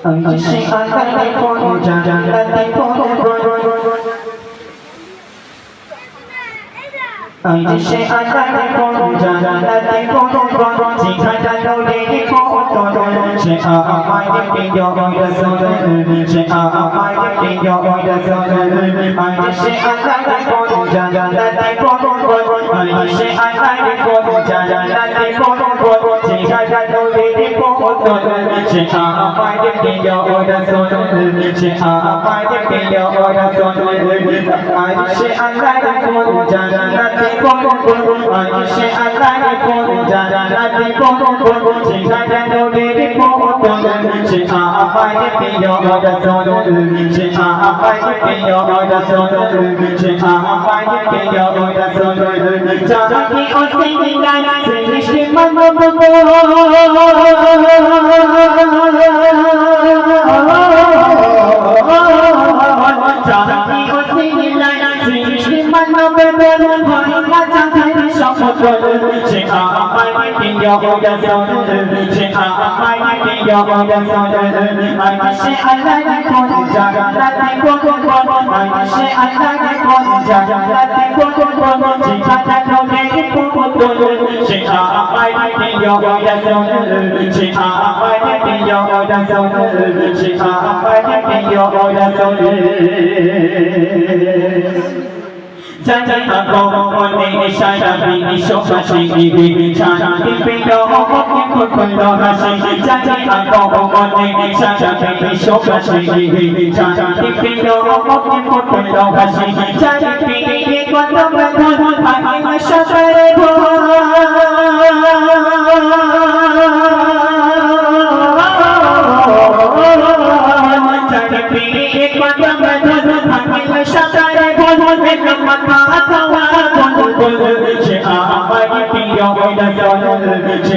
সে আকারে কোন জানাতে কোন সে আকারে কোন জানাতে কোন জিঘাটা লোলে কত সে আমায় প্রিয় রসুল সে আমায় প্রিয় রসুল সে আকারে কোন জানাতে কোন সে আকারে কোন জানাতে কোন জিঘাটা লোলে কত সে আমায় প্রিয় রসুল সে আমায় প্রিয় রসুল সে আকারে কোন জানাতে কোন সে আকারে কোন জানাতে কোন জিঘাটা লোলে কত সে আমায় প্রিয় রসুল সে আমায় প্রিয় রসুল সে আমায় প্রিয় রসুল জানি ও সিংলা সৃষ্টি মানব মানব ভয়ঙ্কর জানি সমুদ্র সে আমায় প্রিয় রসুল সে আমায় প্রিয় রসুল সে আল্লাহ কোন জানাতে কোন কোন সে আল্লাহ কোন জানাতে কোন কোন জিঘাটা লোকে কোন সে আমায় প্রিয় রসুল সে আমায় প্রিয় রসুল সে আমায় প্রিয় রসুল জানি মনে সারা বিশ্ব হাসি শান্তি পেল ফুটল হাসি জানি মনে সারা বিশ্ব হাসি শান্তি পেল ফুটল হাসি জানি পেয়ে কত বাধা ভাঙে সকালে জানি পেয়ে কত বাধা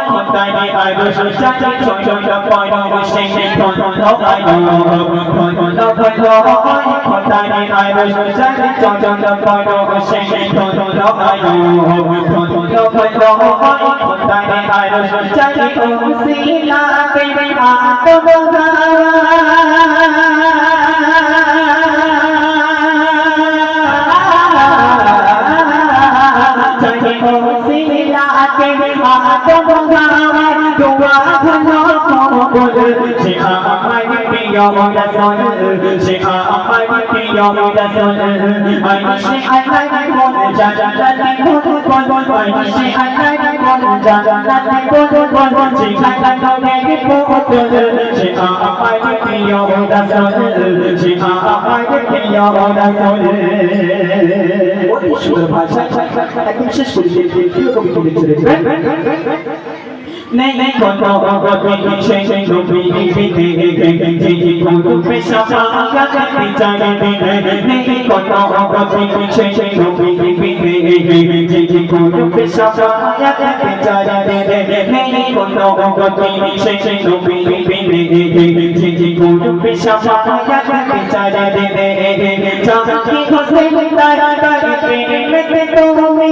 do she cha cha cha cha cha boy no she she con con no I I I she cha cha cha cha cha boy no she she con con no I con no con no I tai ni I oh চাহে ওসিলাতে আদম গাওয়ার দোয়া ভালো কবুল সে আমায় প্রিয় রাসূল সে আমায় প্রিয় রাসূল আমি সে আল্লাহ কোন জান্নাতে কোন কোন আমি সে আল্লাহ কোন জান্নাতে কোন কোন সে খাতা নবে কোন সে আমায় প্রিয় রাসূল সে আমায় প্রিয় রাসূল অতি সুন্দর ভাষা একদম শেষ করে প্রিয় কবি কবি নেই কোনো অবদিছে নবী বিধি বিধি কোনো পেশাবাগা বিচারে নেই কোনো অবদিছে নবী বিধি বিধি কোনো পেশাবাগা বিচারে নেই কোনো অবদিছে নবী বিধি বিধি কোনো পেশাবাগা বিচারে জানি হোসেন তারা তারা প্রেমে তো আমি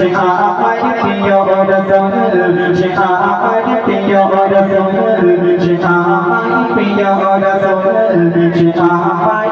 شيخا أحمد يا رسول شيخا أحمد يا رسول شيخا أحمد يا رسول شيخا أحمد